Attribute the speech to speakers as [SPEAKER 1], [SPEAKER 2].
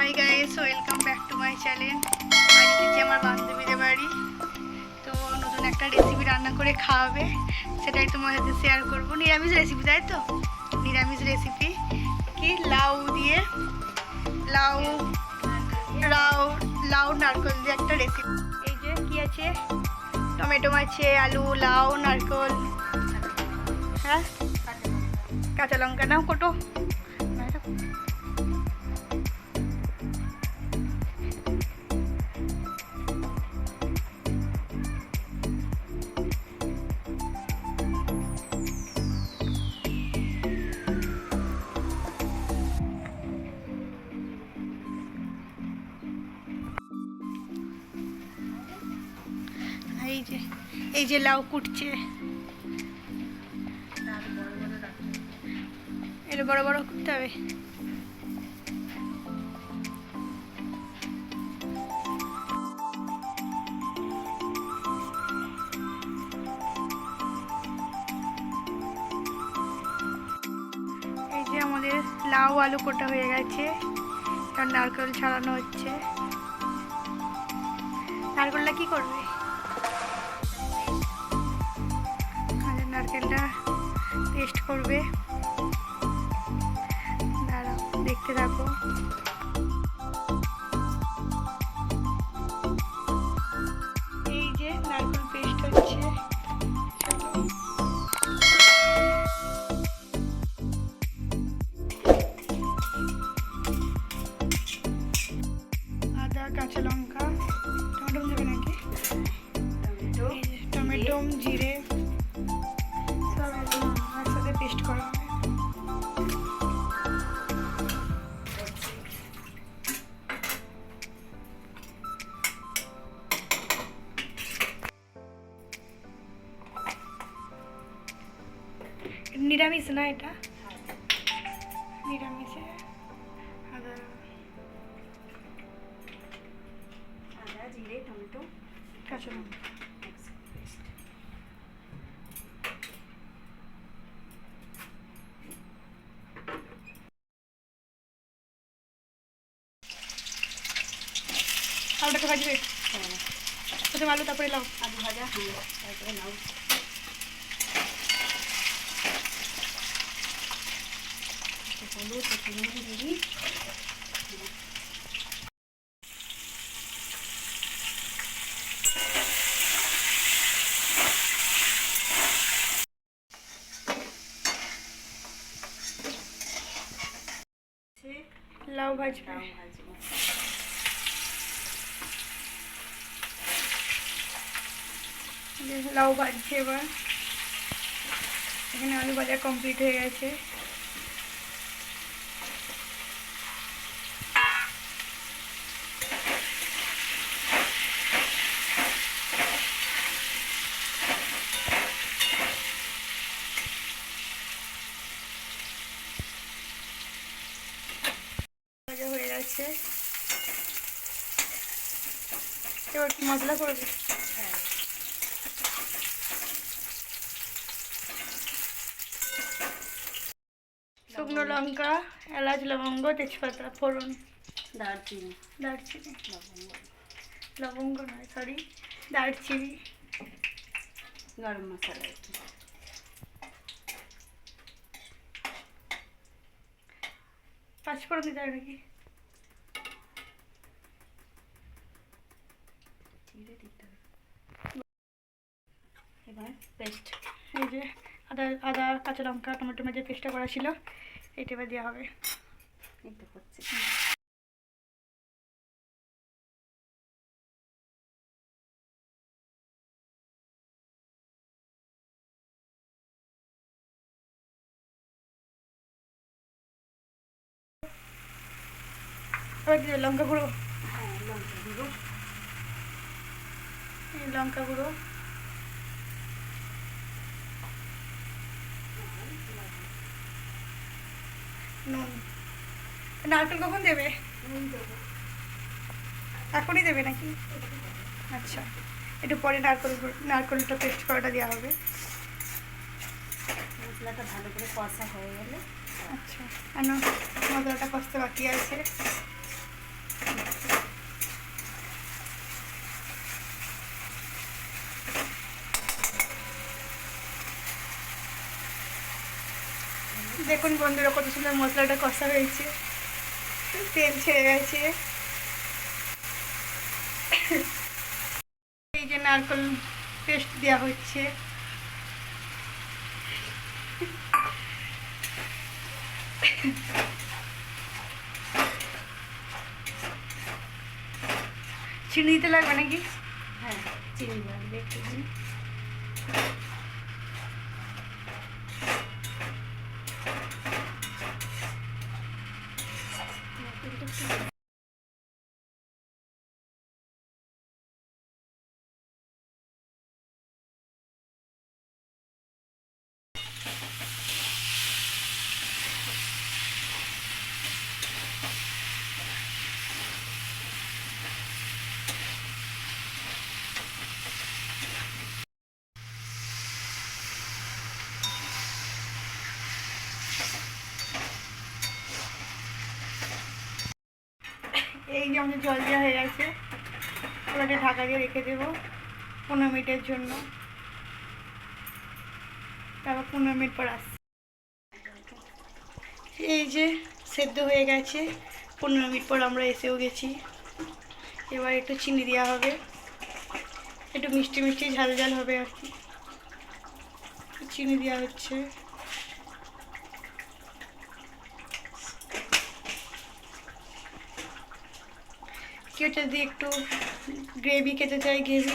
[SPEAKER 1] Hi guys welcome back to my channel আজ দিচ্ছি আমার বান্ধবীদের বাড়ি। তো নতুন একটা রেসিপি রান্না করে খাওয়াবে। সেটাই তোমার সাথে শেয়ার করব। নিরামিষ রেসিপি তাই তো? নিরামিষ রেসিপি কি? লাউ দিয়ে লাউ লাউ লাউ নারকল দিয়ে একটা রেসিপি এই যে কি আছে? টমেটো আছে আলু, লাউ, নারকল। হ্যাঁ? কাঁচা লঙ্কা। নাও, কোটো। এই যে লাউ কুটছে। এটা বড় বড় করতে হবে। এই যে আমাদের লাউ আলু কোটা হয়ে গেছে। এখন নারকেল ছাড়ানো হচ্ছে। নারকেলটা কি করবে? পেস্ট করবে। দাঁড়াও, দেখতে থাকো। এই যে নারকেল পেস্ট হচ্ছে। আদা, কাঁচা লঙ্কা, টমেটো দেবে নাকি? টমেটো, জিরে। নিরামিষ না এটা? নিরামিষে আদা
[SPEAKER 2] আদা জিরে টমেটো
[SPEAKER 1] কাঁচা লঙ্কা। আলুটাকে ভাজবে
[SPEAKER 2] হ্যাঁ।
[SPEAKER 1] প্রথমে আলু তারপরে লাউ।
[SPEAKER 2] আলু ভাজা তারপরে নাও হলুদ নুন দিবি
[SPEAKER 1] লাউ ভাজবে
[SPEAKER 2] লাউ
[SPEAKER 1] ভাজছে এবার। এখানে আলু ভাজা কমপ্লিট হয়ে গেছে ভাজা এবার মশলা করবে শুকনো লঙ্কা এলাচ লবঙ্গ তেজপাতা ফোড়ন।
[SPEAKER 2] দারচিনি।
[SPEAKER 1] দারচিনি।
[SPEAKER 2] লবঙ্গ
[SPEAKER 1] লবঙ্গ নয় সরি দারচিনি।
[SPEAKER 2] গরম মশলা
[SPEAKER 1] পাঁচফোড়ন দিতে হবে নাকি
[SPEAKER 2] জিরে দিতে হবে। এবার পেস্ট
[SPEAKER 1] এই যে আদা আদা কাঁচা লঙ্কা টমেটো মেজে পেস্টটা করা ছিল। এইটা এবার দেওয়া হবে। লঙ্কা গুঁড়ো
[SPEAKER 2] হ্যাঁ লঙ্কা দিব
[SPEAKER 1] এই লঙ্কা গুঁড়ো। নুন। নারকেল কখন দেবে? এখনই দেবে নাকি? আচ্ছা একটু পরে নারকেল নারকেলটা পেস্ট করাটা দেওয়া হবে।
[SPEAKER 2] মশলাটা ভালো করে কষা হয়ে গেলে।
[SPEAKER 1] আচ্ছা কেন মশলাটা কষতে বাকি আছে। দেখুন বন্ধুরা, কত সুন্দর মশলাটা কষা হয়েছে। তেল ছেড়ে গেছে। এই যে নারকল পেস্ট দেওয়া হচ্ছে। চিনি দিতে লাগবে নাকি?
[SPEAKER 2] হ্যাঁ চিনি লাগবে একটু Thank
[SPEAKER 1] you. যে আমাদের জল দেওয়া হয়ে গেছে। ওটাকে ঢাকা দিয়ে রেখে দেবো পনেরো মিনিটের জন্য। তারপর পনেরো মিনিট পর আসছে। এই যে সেদ্ধ হয়ে গেছে, পনেরো মিনিট পর আমরা এসেও গেছি। এবার একটু চিনি দেওয়া হবে। একটু মিষ্টি মিষ্টি ঝাল ঝাল হবে আর কি। চিনি দেওয়া হচ্ছে। কেউ যদি একটু গ্রেভি খেতে চায় গ্রেভি